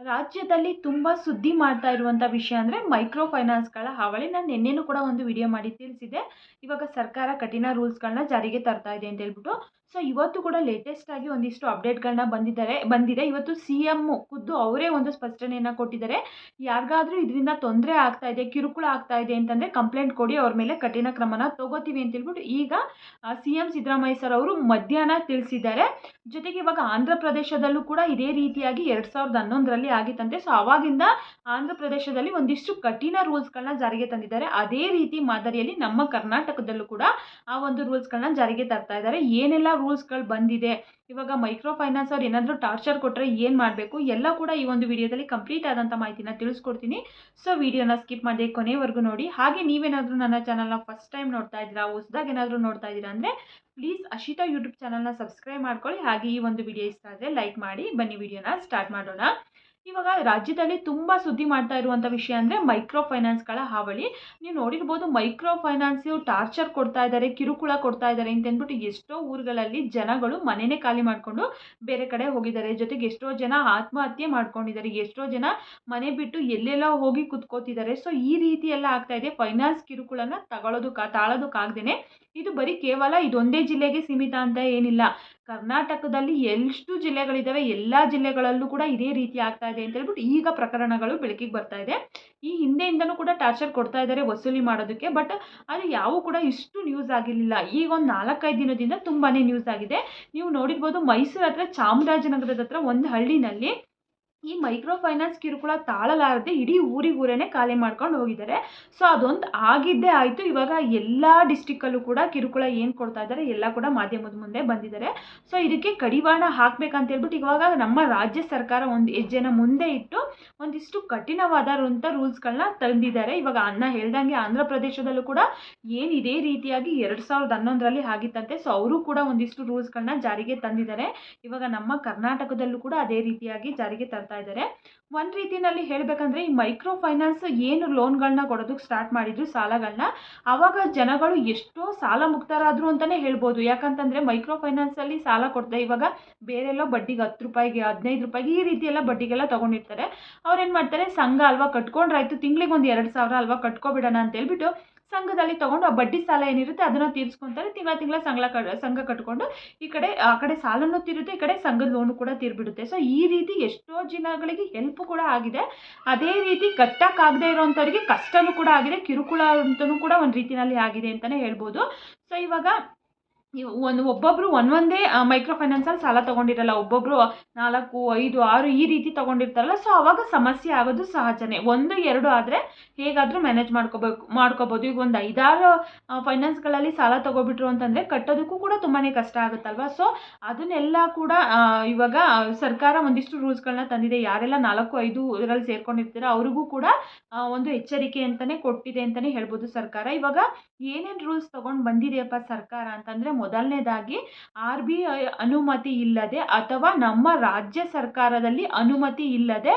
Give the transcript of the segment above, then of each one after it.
ರಾಜ್ಯದಲ್ಲಿ ತುಂಬ ಸುದ್ದಿ ಮಾಡ್ತಾ ಇರುವಂಥ ವಿಷಯ ಅಂದರೆ ಮೈಕ್ರೋ ಫೈನಾನ್ಸ್ಗಳ ಹಾವಳಿ. ನಾನು ನಿನ್ನೆನೂ ಕೂಡ ಒಂದು ವಿಡಿಯೋ ಮಾಡಿ ತಿಳಿಸಿದೆ ಇವಾಗ ಸರ್ಕಾರ ಕಠಿಣ ರೂಲ್ಸ್ಗಳನ್ನ ಜಾರಿಗೆ ತರ್ತಾ ಇದೆ ಅಂತ ಹೇಳ್ಬಿಟ್ಟು. ಸೊ ಇವತ್ತು ಕೂಡ ಲೇಟೆಸ್ಟ್ ಆಗಿ ಒಂದಿಷ್ಟು ಅಪ್ಡೇಟ್ಗಳನ್ನ ಬಂದಿದ್ದಾರೆ, ಬಂದಿದೆ. ಇವತ್ತು ಸಿ ಎಂ ಖುದ್ದು ಅವರೇ ಒಂದು ಸ್ಪಷ್ಟನೆಯನ್ನು ಕೊಟ್ಟಿದ್ದಾರೆ. ಯಾರಿಗಾದ್ರೂ ಇದರಿಂದ ತೊಂದರೆ ಆಗ್ತಾ ಇದೆ, ಕಿರುಕುಳ ಆಗ್ತಾ ಇದೆ ಅಂತಂದರೆ ಕಂಪ್ಲೇಂಟ್ ಕೊಡಿ, ಅವ್ರ ಮೇಲೆ ಕಠಿಣ ಕ್ರಮನ ತಗೋತೀವಿ ಅಂತ ಹೇಳ್ಬಿಟ್ಟು ಈಗ ಸಿ ಎಂ ಸಿದ್ದರಾಮಯ್ಯ ಸರ್ ಅವರು ಮಧ್ಯಾಹ್ನ ತಿಳಿಸಿದ್ದಾರೆ. ಜೊತೆಗೆ ಇವಾಗ ಆಂಧ್ರ ಪ್ರದೇಶದಲ್ಲೂ ಕೂಡ ಇದೇ ರೀತಿಯಾಗಿ ಎರಡು ಸಾವಿರದ ಹನ್ನೊಂದರಲ್ಲಿ ಆಗಿತ್ತಂತೆ. ಸೊ ಅವಾಗಿಂದ ಆಂಧ್ರ ಪ್ರದೇಶದಲ್ಲಿ ಒಂದಿಷ್ಟು ಕಠಿಣ ರೂಲ್ಸ್ಗಳನ್ನ ಜಾರಿಗೆ ತಂದಿದ್ದಾರೆ. ಅದೇ ರೀತಿ ಮಾದರಿಯಲ್ಲಿ ನಮ್ಮ ಕರ್ನಾಟಕದಲ್ಲೂ ಕೂಡ ಆ ಒಂದು ರೂಲ್ಸ್ಗಳನ್ನ ಜಾರಿಗೆ ತರ್ತಾ ಇದ್ದಾರೆ. ಏನೆಲ್ಲ ರೂಲ್ಸ್ಗಳು ಬಂದಿದೆ? ಇವಾಗ ಮೈಕ್ರೋ ಫೈನಾನ್ಸ್ ಅವ್ರು ಏನಾದರೂ ಟಾರ್ಚರ್ ಕೊಟ್ಟರೆ ಏನು ಮಾಡಬೇಕು? ಎಲ್ಲ ಕೂಡ ಈ ಒಂದು ವಿಡಿಯೋದಲ್ಲಿ ಕಂಪ್ಲೀಟ್ ಆದಂಥ ಮಾಹಿತಿನ ತಿಳಿಸ್ಕೊಡ್ತೀನಿ. ಸೊ ವಿಡಿಯೋನ ಸ್ಕಿಪ್ ಮಾಡಿದೆ ಕೊನೆವರೆಗೂ ನೋಡಿ. ಹಾಗೆ ನೀವೇನಾದರೂ ನನ್ನ ಚಾನಲ್ನ ಫಸ್ಟ್ ಟೈಮ್ ನೋಡ್ತಾ ಇದ್ದೀರಾ, ಹೊಸದಾಗಿ ಏನಾದರೂ ನೋಡ್ತಾ ಇದ್ದೀರಾ ಅಂದರೆ ಪ್ಲೀಸ್ ಅಶಿತಾ ಯೂಟ್ಯೂಬ್ ಚಾನಲ್ನ ಸಬ್ಸ್ಕ್ರೈಬ್ ಮಾಡ್ಕೊಳ್ಳಿ. ಹಾಗೆ ಈ ಒಂದು ವಿಡಿಯೋ ಇಷ್ಟ ಆದರೆ ಲೈಕ್ ಮಾಡಿ. ಬನ್ನಿ, ವಿಡಿಯೋನ ಸ್ಟಾರ್ಟ್ ಮಾಡೋಣ. ಇವಾಗ ರಾಜ್ಯದಲ್ಲಿ ತುಂಬ ಸುದ್ದಿ ಮಾಡ್ತಾ ಇರುವಂಥ ವಿಷಯ ಅಂದರೆ ಮೈಕ್ರೋ ಫೈನಾನ್ಸ್ಗಳ ಹಾವಳಿ. ನೀವು ನೋಡಿರ್ಬೋದು ಮೈಕ್ರೋ ಫೈನಾನ್ಸು ಟಾರ್ಚರ್ ಕೊಡ್ತಾ ಇದ್ದಾರೆ ಕಿರುಕುಳ ಕೊಡ್ತಾ ಇದ್ದಾರೆ ಅಂತ ಅಂದ್ಬಿಟ್ಟು ಎಷ್ಟೋ ಊರುಗಳಲ್ಲಿ ಜನಗಳು ಮನೆಯೇ ಖಾಲಿ ಮಾಡಿಕೊಂಡು ಬೇರೆ ಕಡೆ ಹೋಗಿದ್ದಾರೆ. ಜೊತೆಗೆ ಎಷ್ಟೋ ಜನ ಆತ್ಮಹತ್ಯೆ ಮಾಡ್ಕೊಂಡಿದ್ದಾರೆ. ಎಷ್ಟೋ ಜನ ಮನೆ ಬಿಟ್ಟು ಎಲ್ಲೆಲ್ಲೋ ಹೋಗಿ ಕುತ್ಕೋತಿದ್ದಾರೆ. ಸೊ ಈ ರೀತಿ ಎಲ್ಲ ಆಗ್ತಾ ಇದೆ. ಫೈನಾನ್ಸ್ ಕಿರುಕುಳನ ತಗೊಳ್ಳೋದಕ್ಕೆ ತಾಳೋದಕ್ಕಾಗ್ದೇ ಇದು ಬರೀ ಕೇವಲ ಇದೊಂದೇ ಜಿಲ್ಲೆಗೆ ಸೀಮಿತ ಅಂತ ಏನಿಲ್ಲ. ಕರ್ನಾಟಕದಲ್ಲಿ ಎಷ್ಟು ಜಿಲ್ಲೆಗಳಿದ್ದಾವೆ, ಎಲ್ಲ ಜಿಲ್ಲೆಗಳಲ್ಲೂ ಕೂಡ ಇದೇ ರೀತಿ ಆಗ್ತಾ ಇದೆ ಅಂತ ಹೇಳ್ಬಿಟ್ಟು ಈಗ ಪ್ರಕರಣಗಳು ಬೆಳಕಿಗೆ ಬರ್ತಾ ಇದೆ. ಈ ಹಿಂದೆಯಿಂದನೂ ಕೂಡ ಟಾರ್ಚರ್ ಕೊಡ್ತಾ ಇದ್ದಾರೆ ವಸೂಲಿ ಮಾಡೋದಕ್ಕೆ, ಬಟ್ ಅದು ಯಾವೂ ಕೂಡ ಇಷ್ಟು ನ್ಯೂಸ್ ಆಗಿರಲಿಲ್ಲ. ಈಗ ಒಂದು ನಾಲ್ಕೈದು ದಿನದಿಂದ ತುಂಬಾ ನ್ಯೂಸ್ ಆಗಿದೆ. ನೀವು ನೋಡಿರ್ಬೋದು ಮೈಸೂರು ಹತ್ರ ಚಾಮರಾಜನಗರದ ಹತ್ರ ಒಂದು ಹಳ್ಳಿನಲ್ಲಿ ಈ ಮೈಕ್ರೋ ಫೈನಾನ್ಸ್ ಕಿರುಕುಳ ತಾಳಲಾರದೆ ಇಡೀ ಊರಿಗೂರೇನೆ ಊರೇ ಖಾಲಿ ಮಾಡ್ಕೊಂಡು ಹೋಗಿದ್ದಾರೆ. ಸೊ ಅದೊಂದು ಆಗಿದ್ದೇ ಆಯಿತು. ಇವಾಗ ಎಲ್ಲ ಡಿಸ್ಟಿಕ್ಕಲ್ಲೂ ಕೂಡ ಕಿರುಕುಳ ಏನು ಕೊಡ್ತಾ ಇದ್ದಾರೆ ಎಲ್ಲ ಕೂಡ ಮಾಧ್ಯಮದ ಮುಂದೆ ಬಂದಿದ್ದಾರೆ. ಸೊ ಇದಕ್ಕೆ ಕಡಿವಾಣ ಹಾಕ್ಬೇಕಂತ ಹೇಳ್ಬಿಟ್ಟು ಇವಾಗ ನಮ್ಮ ರಾಜ್ಯ ಸರ್ಕಾರ ಒಂದು ಹೆಜ್ಜೆನ ಮುಂದೆ ಇಟ್ಟು ಒಂದಿಷ್ಟು ಕಠಿಣವಾದಂಥ ರೂಲ್ಸ್ಗಳನ್ನ ತಂದಿದ್ದಾರೆ. ಇವಾಗ ಅನ್ನ ಹೇಳ್ದಂಗೆ ಆಂಧ್ರ ಪ್ರದೇಶದಲ್ಲೂ ಕೂಡ ಏನು ಇದೇ ರೀತಿಯಾಗಿ ಎರಡು ಸಾವಿರದ ಹನ್ನೊಂದರಲ್ಲಿ ಆಗಿತ್ತಂತೆ. ಸೊ ಅವರು ಕೂಡ ಒಂದಿಷ್ಟು ರೂಲ್ಸ್ಗಳನ್ನ ಜಾರಿಗೆ ತಂದಿದ್ದಾರೆ. ಇವಾಗ ನಮ್ಮ ಕರ್ನಾಟಕದಲ್ಲೂ ಕೂಡ ಅದೇ ರೀತಿಯಾಗಿ ಜಾರಿಗೆ ತರ್ತಾ ಇದ್ದಾರೆ ಒಂದು ರೀತಿಯಲ್ಲಿ ಹೇಳಬೇಕಂದ್ರೆ ಈ ಮೈಕ್ರೋ ಫೈನಾನ್ಸ್ ಏನು ಲೋನ್ಗಳನ್ನ ಕೊಡೋದಕ್ಕೆ ಸ್ಟಾರ್ಟ್ ಮಾಡಿದ್ರು ಸಾಲಗಳನ್ನ ಆವಾಗ ಜನಗಳು ಎಷ್ಟೋ ಸಾಲ ಮುಕ್ತರಾದ್ರು ಅಂತಲೇ ಹೇಳ್ಬೋದು. ಯಾಕಂತಂದರೆ ಮೈಕ್ರೋ ಫೈನಾನ್ಸಲ್ಲಿ ಸಾಲ ಕೊಡ್ತಾರೆ ಇವಾಗ ಬೇರೆಲ್ಲೋ ಬಡ್ಡಿಗೆ ಹತ್ತು ರೂಪಾಯಿಗೆ, ಹದಿನೈದು ರೂಪಾಯಿಗೆ ಈ ರೀತಿ ಎಲ್ಲ ಬಡ್ಡಿಗೆಲ್ಲ ತೊಗೊಂಡಿರ್ತಾರೆ. ಅವ್ರೇನು ಮಾಡ್ತಾರೆ, ಸಂಘ ಅಲ್ವಾ ಕಟ್ಕೊಂಡ್ರಾಯ್ತು ತಿಂಗ್ಳಿಗೆ ಒಂದು ಎರಡು ಸಾವಿರ ಅಲ್ವಾ ಕಟ್ಕೊಬಿಡೋಣ ಅಂತ ಹೇಳ್ಬಿಟ್ಟು ಸಂಘದಲ್ಲಿ ತಗೊಂಡು ಆ ಬಡ್ಡಿ ಸಾಲ ಏನಿರುತ್ತೆ ಅದನ್ನು ತೀರಿಸ್ಕೊತಾರೆ. ತಿಂಗಳ ತಿಂಗಳ ಸಂಘ ಸಂಘ ಕಟ್ಕೊಂಡು ಈ ಕಡೆ, ಆ ಕಡೆ ಸಾಲನೂ ತೀರುತ್ತೆ, ಈ ಕಡೆ ಸಂಘದ ಲೋನು ಕೂಡ ತೀರ್ಬಿಡುತ್ತೆ. ಸೊ ಈ ರೀತಿ ಎಷ್ಟೋ ಜನಗಳಿಗೆ ಹೆಲ್ಪ್ ಕೂಡ ಆಗಿದೆ. ಅದೇ ರೀತಿ ಕಟ್ಟಕ್ಕಾಗದೇ ಇರೋವಂಥವ್ರಿಗೆ ಕಷ್ಟನೂ ಕೂಡ ಆಗಿದೆ. ಕಿರುಕುಳ ಅಂತಲೂ ಕೂಡ ಒಂದು ರೀತಿಯಲ್ಲಿ ಆಗಿದೆ ಅಂತಲೇ ಹೇಳ್ಬೋದು. ಸೊ ಇವಾಗ ಒಂದು ಒಬ್ಬೊಬ್ಬರು ಒಂದೊಂದೇ ಮೈಕ್ರೋ ಫೈನಾನ್ಸಲ್ಲಿ ಸಾಲ ತೊಗೊಂಡಿರಲ್ಲ ಒಬ್ಬೊಬ್ಬರು ನಾಲ್ಕು, ಐದು, ಆರು ಈ ರೀತಿ ತೊಗೊಂಡಿರ್ತಾರಲ್ಲ ಸೊ ಅವಾಗ ಸಮಸ್ಯೆ ಆಗೋದು ಸಹಜನೇ. ಒಂದು, ಎರಡು ಆದರೆ ಹೇಗಾದರೂ ಮ್ಯಾನೇಜ್ ಮಾಡ್ಕೋಬೇಕು, ಮಾಡ್ಕೋಬೋದು. ಈಗ ಒಂದು ಐದಾರು ಫೈನಾನ್ಸ್ಗಳಲ್ಲಿ ಸಾಲ ತೊಗೊಬಿಟ್ರು ಅಂತಂದರೆ ಕಟ್ಟೋದಕ್ಕೂ ಕೂಡ ತುಂಬಾ ಕಷ್ಟ ಆಗುತ್ತಲ್ವ? ಸೊ ಅದನ್ನೆಲ್ಲ ಕೂಡ ಇವಾಗ ಸರ್ಕಾರ ಒಂದಿಷ್ಟು ರೂಲ್ಸ್ಗಳನ್ನ ತಂದಿದೆ. ಯಾರೆಲ್ಲ ನಾಲ್ಕು, ಐದು ಇದರಲ್ಲಿ ಸೇರ್ಕೊಂಡಿರ್ತೀರೋ ಅವ್ರಿಗೂ ಕೂಡ ಒಂದು ಎಚ್ಚರಿಕೆ ಅಂತಲೇ ಕೊಟ್ಟಿದೆ ಅಂತಲೇ ಹೇಳ್ಬೋದು ಸರ್ಕಾರ. ಇವಾಗ ಏನೇನು ರೂಲ್ಸ್ ತೊಗೊಂಡು ಬಂದಿದೆಯಪ್ಪ ಸರ್ಕಾರ ಅಂತಂದರೆ ಮೊದಲನೇದಾಗಿ ಆರ್ ಬಿ ಐ ಅನುಮತಿ ಇಲ್ಲದೆ ಅಥವಾ ನಮ್ಮ ರಾಜ್ಯ ಸರ್ಕಾರದಲ್ಲಿ ಅನುಮತಿ ಇಲ್ಲದೆ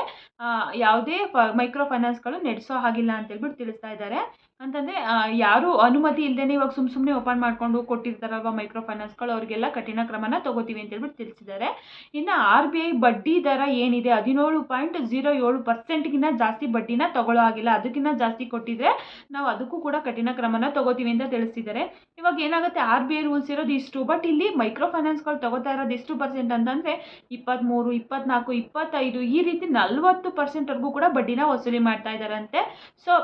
ಯಾವುದೇ ಫ ಮೈಕ್ರೋ ಫೈನಾನ್ಸ್ಗಳು ನಡೆಸೋ ಹಾಗಿಲ್ಲ ಅಂತೇಳ್ಬಿಟ್ಟು ತಿಳಿಸ್ತಾ ಇದ್ದಾರೆ. ಅಂತಂದರೆ ಯಾರು ಅನುಮತಿ ಇಲ್ಲದೇ ಇವಾಗ ಸುಮ್ಮ ಸುಮ್ಮನೆ ಓಪನ್ ಮಾಡಿಕೊಂಡು ಕೊಟ್ಟಿರ್ತಾರಲ್ವ ಮೈಕ್ರೋ ಫೈನಾನ್ಸ್ಗಳು ಅವರಿಗೆಲ್ಲ ಕಠಿಣ ಕ್ರಮನ ತೊಗೋತೀವಿ ಅಂತೇಳ್ಬಿಟ್ಟು ತಿಳಿಸಿದ್ದಾರೆ. ಇನ್ನು ಆರ್ ಬಿ ಐ ಬಡ್ಡಿ ದರ ಏನಿದೆ, ಹದಿನೇಳು ಪಾಯಿಂಟ್ ಜೀರೋ ಏಳು ಪರ್ಸೆಂಟ್ಗಿಂತ ಜಾಸ್ತಿ ಬಡ್ಡಿನ ತಗೊಳ್ಳೋ ಆಗಿಲ್ಲ ಅದಕ್ಕಿಂತ ಜಾಸ್ತಿ ಕೊಟ್ಟಿದ್ರೆ ನಾವು ಅದಕ್ಕೂ ಕೂಡ ಕಠಿಣ ಕ್ರಮನ ತಗೋತೀವಿ ಅಂತ ತಿಳಿಸಿದ್ದಾರೆ. ಇವಾಗ ಏನಾಗುತ್ತೆ, ಆರ್ ಬಿ ಐ ರೂಲ್ಸ್ ಇರೋದು ಇಷ್ಟು, ಬಟ್ ಇಲ್ಲಿ ಮೈಕ್ರೋ ಫೈನಾನ್ಸ್ಗಳು ತಗೋತಾ ಇರೋದು ಎಷ್ಟು ಪರ್ಸೆಂಟ್ ಅಂತಂದರೆ ಇಪ್ಪತ್ತ್ಮೂರು ಇಪ್ಪತ್ನಾಲ್ಕು, ಇಪ್ಪತ್ತೈದು, ಈ ರೀತಿ ನಲ್ವತ್ತು ಪರ್ಸೆಂಟ್ವರೆಗೂ ಕೂಡ ಬಡ್ಡಿನ ವಸೂಲಿ ಮಾಡ್ತಾ ಇದ್ದಾರಂತೆ. ಸೊ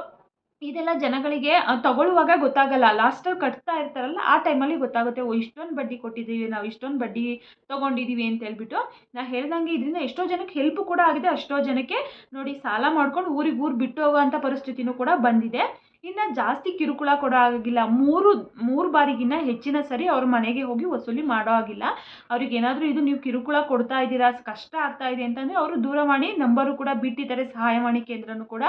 ಇದೆಲ್ಲ ಜನಗಳಿಗೆ ತಗೊಳ್ಳುವಾಗ ಗೊತ್ತಾಗಲ್ಲ. ಲಾಸ್ಟಲ್ಲಿ ಕಟ್ತಾ ಇರ್ತಾರಲ್ಲ, ಆ ಟೈಮಲ್ಲಿ ಗೊತ್ತಾಗುತ್ತೆ, ಓ, ಇಷ್ಟೊಂದು ಬಡ್ಡಿ ಕೊಟ್ಟಿದ್ದೀವಿ, ನಾವು ಇಷ್ಟೊಂದು ಬಡ್ಡಿ ತೊಗೊಂಡಿದ್ದೀವಿ ಅಂತ ಹೇಳ್ಬಿಟ್ಟು ನಾ ಹೇಳ್ದಂಗೆ ಇದರಿಂದ ಎಷ್ಟೋ ಜನಕ್ಕೆ ಹೆಲ್ಪ್ ಕೂಡ ಆಗಿದೆ, ಅಷ್ಟೋ ಜನಕ್ಕೆ ನೋಡಿ ಸಾಲ ಮಾಡ್ಕೊಂಡು ಊರಿಗೆ ಊರು ಬಿಟ್ಟು ಹೋಗುವಂಥ ಪರಿಸ್ಥಿತಿನೂ ಕೂಡ ಬಂದಿದೆ. ಇನ್ನು ಜಾಸ್ತಿ ಕಿರುಕುಳ ಕೊಡೋ ಆಗಿಲ್ಲ ಮೂರು ಮೂರು ಬಾರಿಗಿನ್ನ ಹೆಚ್ಚಿನ ಸರಿ ಅವ್ರ ಮನೆಗೆ ಹೋಗಿ ವಸೂಲಿ ಮಾಡೋ ಆಗಿಲ್ಲ ಅವ್ರಿಗೆ ಏನಾದರೂ ಇದು ನೀವು ಕಿರುಕುಳ ಕೊಡ್ತಾ ಇದ್ದೀರಾ, ಕಷ್ಟ ಆಗ್ತಾ ಇದೆ ಅಂತಂದರೆ ಅವರು ದೂರವಾಣಿ ನಂಬರು ಕೂಡ ಬಿಟ್ಟಿದ್ದಾರೆ ಸಹಾಯವಾಣಿ ಕೇಂದ್ರನೂ ಕೂಡ.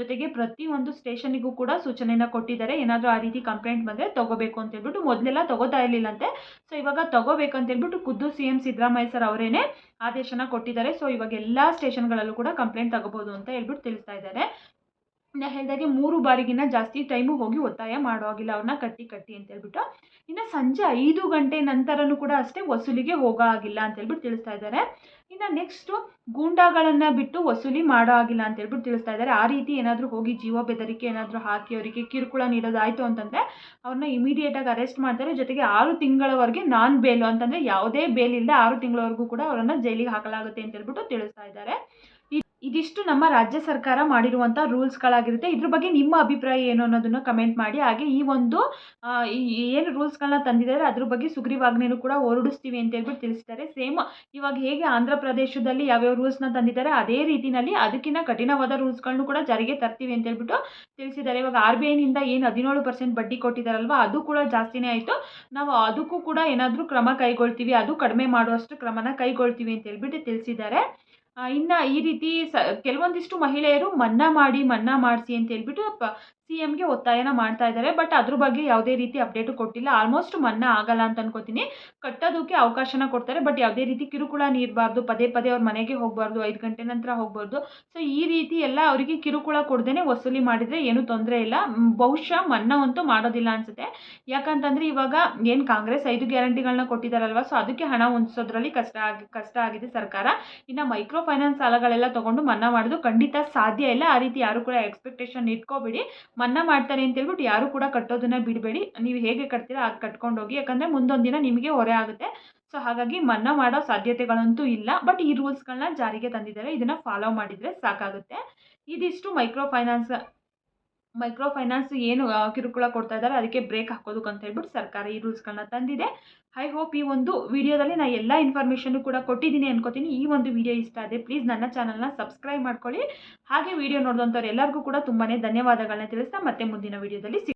ಜೊತೆಗೆ ಪ್ರತಿಯೊಂದು ಸ್ಟೇಷನಿಗೂ ಕೂಡ ಸೂಚನೆನ ಕೊಟ್ಟಿದ್ದಾರೆ. ಏನಾದರೂ ಆ ರೀತಿ ಕಂಪ್ಲೇಂಟ್ ಬಂದರೆ ತಗೋಬೇಕು ಅಂತ ಹೇಳ್ಬಿಟ್ಟು ಮೊದಲೆಲ್ಲ ತಗೋತಾ ಇರಲಿಲ್ಲಂತೆ. ಸೊ ಇವಾಗ ತೊಗೋಬೇಕು ಅಂತ ಹೇಳ್ಬಿಟ್ಟು ಖುದ್ದು ಸಿ ಎಂ ಸಿದ್ದರಾಮಯ್ಯ ಸರ್ ಅವರೇನೆ ಆದೇಶನ ಕೊಟ್ಟಿದ್ದಾರೆ. ಸೊ ಇವಾಗ ಎಲ್ಲ ಸ್ಟೇಷನ್ಗಳಲ್ಲೂ ಕೂಡ ಕಂಪ್ಲೇಂಟ್ ತಗೋಬೋದು ಅಂತ ಹೇಳ್ಬಿಟ್ಟು ತಿಳಿಸ್ತಾ ಇದ್ದಾರೆ. ನಾ ಹೇಳಿದಾಗೆ ಮೂರು ಬಾರಿಗಿನ್ನ ಜಾಸ್ತಿ ಟೈಮು ಹೋಗಿ ಒತ್ತಾಯ ಮಾಡೋ ಹಾಗಿಲ್ಲ ಅವ್ರನ್ನ ಕಟ್ಟಿ ಕಟ್ಟಿ ಅಂತ ಹೇಳ್ಬಿಟ್ಟು. ಇನ್ನು ಸಂಜೆ ಐದು ಗಂಟೆ ನಂತರನೂ ಕೂಡ ಅಷ್ಟೇ ವಸೂಲಿಗೆ ಹೋಗೋ ಆಗಿಲ್ಲ ಅಂತ ಹೇಳ್ಬಿಟ್ಟು ತಿಳಿಸ್ತಾ ಇದ್ದಾರೆ. ಇನ್ನು ನೆಕ್ಸ್ಟು ಗೂಂಡಾಗಳನ್ನು ಬಿಟ್ಟು ವಸೂಲಿ ಮಾಡೋ ಆಗಿಲ್ಲ ಅಂತ ಹೇಳ್ಬಿಟ್ಟು ತಿಳಿಸ್ತಾ ಇದ್ದಾರೆ. ಆ ರೀತಿ ಏನಾದರೂ ಹೋಗಿ ಜೀವ ಬೆದರಿಕೆ ಏನಾದರೂ ಹಾಕಿ ಅವರಿಗೆ ಕಿರುಕುಳ ನೀಡೋದಾಯಿತು ಅಂತಂದರೆ ಅವ್ರನ್ನ ಇಮಿಡಿಯೇಟಾಗಿ ಅರೆಸ್ಟ್ ಮಾಡ್ತಾರೆ. ಜೊತೆಗೆ ಆರು ತಿಂಗಳವರೆಗೆ ನಾನ್ ಬೇಲು ಅಂತಂದರೆ ಯಾವುದೇ ಬೇಲ್ ಇಲ್ಲದೆ ಆರು ತಿಂಗಳವರೆಗೂ ಕೂಡ ಅವರನ್ನು ಜೈಲಿಗೆ ಹಾಕಲಾಗುತ್ತೆ ಅಂತ ಹೇಳ್ಬಿಟ್ಟು ತಿಳಿಸ್ತಾ ಇದ್ದಾರೆ. ಇದಿಷ್ಟು ನಮ್ಮ ರಾಜ್ಯ ಸರ್ಕಾರ ಮಾಡಿರುವಂಥ ರೂಲ್ಸ್ಗಳಾಗಿರುತ್ತೆ. ಇದ್ರ ಬಗ್ಗೆ ನಿಮ್ಮ ಅಭಿಪ್ರಾಯ ಏನು ಅನ್ನೋದನ್ನು ಕಮೆಂಟ್ ಮಾಡಿ. ಹಾಗೆ ಈ ಒಂದು ಏನು ರೂಲ್ಸ್ಗಳನ್ನ ತಂದಿದ್ದಾರೆ, ಅದ್ರ ಬಗ್ಗೆ ಸುಗ್ರೀವಾಜ್ಞೆನೂ ಕೂಡ ಹೊರಡಿಸ್ತೀವಿ ಅಂತ ಹೇಳ್ಬಿಟ್ಟು ತಿಳಿಸಿದ್ದಾರೆ. ಸೇಮ್ ಇವಾಗ ಹೇಗೆ ಆಂಧ್ರ ಪ್ರದೇಶದಲ್ಲಿ ಯಾವ್ಯಾವ ರೂಲ್ಸ್ನ ತಂದಿದ್ದಾರೆ, ಅದೇ ರೀತಿನಲ್ಲಿ ಅದಕ್ಕಿಂತ ಕಠಿಣವಾದ ರೂಲ್ಸ್ಗಳನ್ನು ಕೂಡ ಜಾರಿಗೆ ತರ್ತೀವಿ ಅಂತ ಹೇಳ್ಬಿಟ್ಟು ತಿಳಿಸಿದ್ದಾರೆ. ಇವಾಗ ಆರ್ ಬಿ ಐನಿಂದ ಏನು ಹದಿನೇಳು ಪರ್ಸೆಂಟ್ ಬಡ್ಡಿ ಕೊಟ್ಟಿದ್ದಾರಲ್ವ ಅದು ಕೂಡ ಜಾಸ್ತಿನೇ ಆಯಿತು. ನಾವು ಅದಕ್ಕೂ ಕೂಡ ಏನಾದರೂ ಕ್ರಮ ಕೈಗೊಳ್ತೀವಿ, ಅದು ಕಡಿಮೆ ಮಾಡುವಷ್ಟು ಕ್ರಮನ ಕೈಗೊಳ್ತೀವಿ ಅಂತ ಹೇಳ್ಬಿಟ್ಟು ತಿಳಿಸಿದ್ದಾರೆ. ಇನ್ನು ಈ ರೀತಿ ಸ, ಕೆಲವೊಂದಿಷ್ಟು ಮಹಿಳೆಯರು ಮನ್ನಾ ಮಾಡಿ, ಮನ್ನಾ ಮಾಡಿಸಿ ಅಂತ ಹೇಳ್ಬಿಟ್ಟು ಸಿ ಎಮ್ಗೆ ಒತ್ತಾಯನ ಮಾಡ್ತಾ ಇದ್ದಾರೆ ಬಟ್ ಅದ್ರ ಬಗ್ಗೆ ಯಾವುದೇ ರೀತಿ ಅಪ್ಡೇಟು ಕೊಟ್ಟಿಲ್ಲ. ಆಲ್ಮೋಸ್ಟ್ ಮನ್ನಾ ಆಗಲ್ಲ ಅಂತ ಅನ್ಕೋತೀನಿ. ಕಟ್ಟೋದಕ್ಕೆ ಅವಕಾಶನ ಕೊಡ್ತಾರೆ. ಬಟ್ ಯಾವುದೇ ರೀತಿ ಕಿರುಕುಳ ನೀಡಬಾರ್ದು ಪದೇ ಪದೇ ಅವ್ರ ಮನೆಗೆ ಹೋಗಬಾರ್ದು, ಐದು ಗಂಟೆ ನಂತರ ಹೋಗಬಾರ್ದು. ಸೊ ಈ ರೀತಿ ಎಲ್ಲ ಅವರಿಗೆ ಕಿರುಕುಳ ಕೊಡ್ದೇ ವಸೂಲಿ ಮಾಡಿದರೆ ಏನೂ ತೊಂದರೆ ಇಲ್ಲ. ಬಹುಶಃ ಮನ್ನಾ ಅಂತೂ ಮಾಡೋದಿಲ್ಲ ಅನಿಸುತ್ತೆ. ಯಾಕಂತಂದರೆ ಇವಾಗ ಏನು ಕಾಂಗ್ರೆಸ್ ಐದು ಗ್ಯಾರಂಟಿಗಳನ್ನ ಕೊಟ್ಟಿದ್ದಾರಲ್ವ ಸೊ ಅದಕ್ಕೆ ಹಣ ಹೊಂದಿಸೋದ್ರಲ್ಲಿ ಕಷ್ಟ ಆಗಿ, ಕಷ್ಟ ಆಗಿದೆ ಸರ್ಕಾರ. ಇನ್ನು ಮೈಕ್ರೋ ಫೈನಾನ್ಸ್ ಸಾಲಗಳೆಲ್ಲ ತೊಗೊಂಡು ಮನ್ನಾ ಮಾಡೋದು ಖಂಡಿತ ಸಾಧ್ಯ ಇಲ್ಲ. ಆ ರೀತಿ ಯಾರು ಕೂಡ ಎಕ್ಸ್ಪೆಕ್ಟೇಷನ್ ಇಟ್ಕೋಬೇಡಿ. ಮನ್ನಾ ಮಾಡ್ತಾರೆ ಅಂತ ಹೇಳ್ಬಿಟ್ಟು ಯಾರು ಕೂಡ ಕಟ್ಟೋದನ್ನ ಬಿಡಬೇಡಿ. ನೀವು ಹೇಗೆ ಕಟ್ತೀರಾ ಹಾಗೆ ಕಟ್ಕೊಂಡೋಗಿ ಯಾಕಂದರೆ ಮುಂದೊಂದು ದಿನ ನಿಮಗೆ ಹೊರೆ ಆಗುತ್ತೆ. ಸೊ ಹಾಗಾಗಿ ಮನ್ನಾ ಮಾಡೋ ಸಾಧ್ಯತೆಗಳಂತೂ ಇಲ್ಲ. ಬಟ್ ಈ ರೂಲ್ಸ್ಗಳನ್ನ ಜಾರಿಗೆ ತಂದಿದ್ದಾರೆ. ಇದನ್ನು ಫಾಲೋ ಮಾಡಿದರೆ ಸಾಕಾಗುತ್ತೆ. ಇದಿಷ್ಟು ಮೈಕ್ರೋ ಫೈನಾನ್ಸ್ ಮೈಕ್ರೋ ಫೈನಾನ್ಸ್ ಏನು ಕಿರುಕುಳ ಕೊಡ್ತಾ ಇದ್ದಾರೆ, ಅದಕ್ಕೆ ಬ್ರೇಕ್ ಹಾಕೋದಕ್ಕೆ ಅಂತ ಹೇಳ್ಬಿಟ್ಟು ಸರ್ಕಾರ ಈ ರೂಲ್ಸ್ಗಳನ್ನ ತಂದಿದೆ. ಐ ಹೋಪ್ ಈ ಒಂದು ವಿಡಿಯೋದಲ್ಲಿ ನಾನು ಎಲ್ಲ ಇನ್ಫಾರ್ಮೇಷನ್ನು ಕೂಡ ಕೊಟ್ಟಿದ್ದೀನಿ ಅನ್ಕೋತೀನಿ. ಈ ಒಂದು ವಿಡಿಯೋ ಇಷ್ಟ ಆದರೆ ಪ್ಲೀಸ್ ನನ್ನ ಚಾನಲ್ನ ಸಬ್ಸ್ಕ್ರೈಬ್ ಮಾಡ್ಕೊಳ್ಳಿ. ಹಾಗೆ ವಿಡಿಯೋ ನೋಡಿದಂಥವ್ರು ಎಲ್ಲರಿಗೂ ಕೂಡ ತುಂಬಾ ಧನ್ಯವಾದಗಳನ್ನ ತಿಳಿಸ್ತಾ ಮತ್ತೆ ಮುಂದಿನ ವಿಡಿಯೋದಲ್ಲಿ